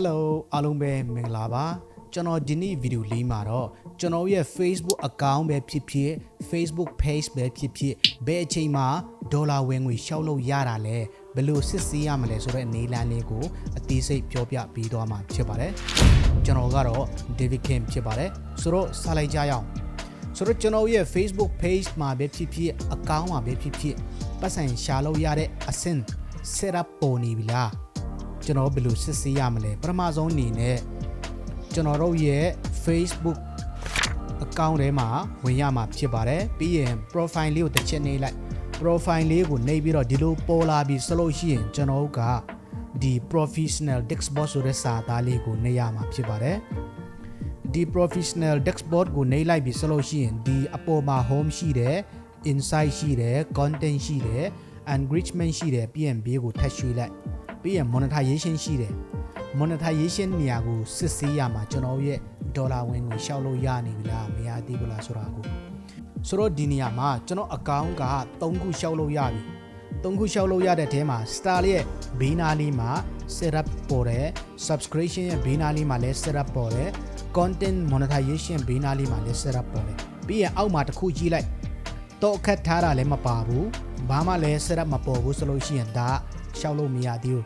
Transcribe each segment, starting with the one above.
Hello အားလုံးပဲမင်္ဂလာပါကျွန်တော်ဒီနေ့ဗီဒီယိုလေးမှာတော့ကျွန်တော်ရဲ့ Facebook account ပဲဖြစ်ဖြစ် Facebook page ပဲဖြစ်ဖြစ်ဘယ်အချိန်မှာဒေါ်လာဝင်ငွေရှောက်လို့ရတာလဲဘယ်လိုစစ်ဆေးရမလဲဆိုတဲ့အနေလမ်းလေးကိုအသေးစိတ်ပြောပြပေးသွားမှာဖြစ်ပါတယ်ကျွန်တော်ကတော့ David Kim ဖြစ်ပါတယ်ဆိုတော့စလိုက်ကြရအောင်ဆိုတော့ကျွန်တော်ရဲ့ Facebook page မှာပဲဖြစ်ဖြစ် account မှာပဲဖြစ်ဖြစ်ပတ်စံရှာလို့ရတဲ့အဆင့် setup ပေါ်နေပြီလား ကျွန်တော်ဘယ်လိုစစ်ဆေးရမလဲပထမဆုံးအနေနဲ့ကျွန်တော်တို့ရဲ့ Facebook account ထဲမှာဝင်ရမှာဖြစ်ပါတယ်ပြီးရင် profile လေးကိုတစ်ချက်နှိပ်လိုက် profile လေးကိုနှိပ်ပြီးတော့ဒီလိုပေါ်လာပြီဆိုလို့ရှိရင်ကျွန်တော်တို့ကဒီ professional dashboard ဆိုတဲ့စာသားလေးကိုနှိပ်ရမှာဖြစ်ပါတယ်ဒီ professional dashboard ကိုနှိပ်လိုက်ပြီဆိုလို့ရှိရင်ဒီအပေါ်မှာ home ရှိတယ် insight ရှိတယ် content ရှိတယ် enrichment ရှိတယ်ပြီးရင်ဘေးကိုထပ်ရွှေ့လိုက် ပြီးရင် monetization ရှိတယ် monetization နေရာကိုစစ်ဆေးရမှာကျွန်တော်ရဲ့ဒေါ်လာဝင်ငွေရှောက်လို့ရနေပြီလားမရသေးဘူးလားဆိုတာကိုဆိုတော့ဒီနေရာမှာကျွန်တော် account က3ခုရှောက်လို့ရပြီ3ခုရှောက်လို့ရတဲ့အထဲမှာ star ရဲ့ဘေးနားလေးမှာ setup ပေါ်တယ် subscription ရဲ့ဘေးနားလေးမှာလည်း setup ပေါ်တယ် content monetization ဘေးနားလေးမှာလည်း setup ပေါ်တယ်ပြီးရင်အောက်မှာတစ်ခုကြည့်လိုက်တော့အခက်ထားတာလည်းမပါဘူး ဘာမှလည်း setup မပေါ်ဘူးဆိုလို့ရှိရင်ဒါရှောက်လို့မရသေးဘူး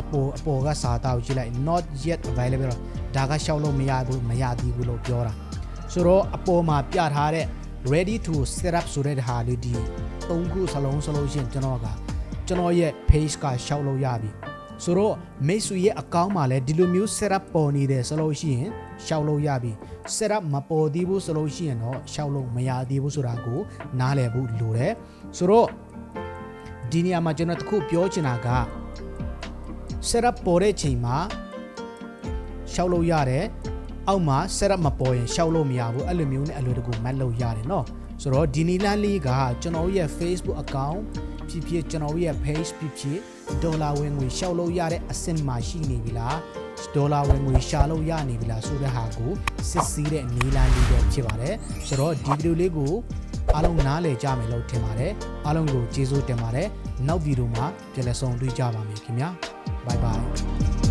အပေါ်အပေါ်ကစာသားကိုကြည့်လိုက် not yet available ဒါကရှောက်လို့မရဘူးမရသေးဘူးလို့ပြောတာဆိုတော့အပေါ်မှာပြထားတဲ့ ready to set up ဆိုတဲ့ဟာလေးဒီ၃ခုစလုံးဆိုလို့ရှိရင်ကျွန်တော်ကကျွန်တော်ရဲ့ page ကရှောက်လို့ရပြီဆိုတော့မိတ်ဆွေရဲ့ account မှာလည်းဒီလိုမျိုး setup ပေါ်နေတယ်ဆိုလို့ရှိရင်ရှောက်လို့ရပြီ setup မပေါ်သေးဘူးဆိုလို့ရှိရင်တော့ရှောက်လို့မရသေးဘူးဆိုတာကိုနားလည်ဖို့လိုတယ်ဆိုတော့ ဒီနေရာမှာကျွန်တော်တခုပြောချင်တာက setup ပေါ်တဲ့ချိန်မှာရှောက်လို့ရတယ်အောက်မှာ setup မပေါ်ရင်ရှောက်လို့မရဘူးအဲ့လိုမျိုးနဲ့အလွယ်တကူမှတ်လို့ရတယ်เนาะဆိုတော့ဒီနီလန်းလေးကကျွန်တော်ရဲ့ Facebook account ဖြစ်ဖြစ်ကျွန်တော်ရဲ့ page ဖြစ်ဖြစ်ဒေါ်လာဝင်ငွေရှောက်လို့ရတဲ့အဆင့်မှာရှိနေပြီလားဒေါ်လာဝင်ငွေရှာလို့ရနေပြီလားဆိုတဲ့ဟာကိုစစ်ဆေးတဲ့နီလန်းလေးပဲဖြစ်ပါတယ်ဆိုတော့ဒီဗီဒီယိုလေးကို အားလုံးနားလည်ကြမယ်လို့ထင်ပါတယ်အားလုံးကိုကျေးဇူးတင်ပါတယ်နောက်ဗီဒီယိုမှာပြန်လည်ဆုံတွေ့ကြပါမယ်ခင်ဗျာ bye bye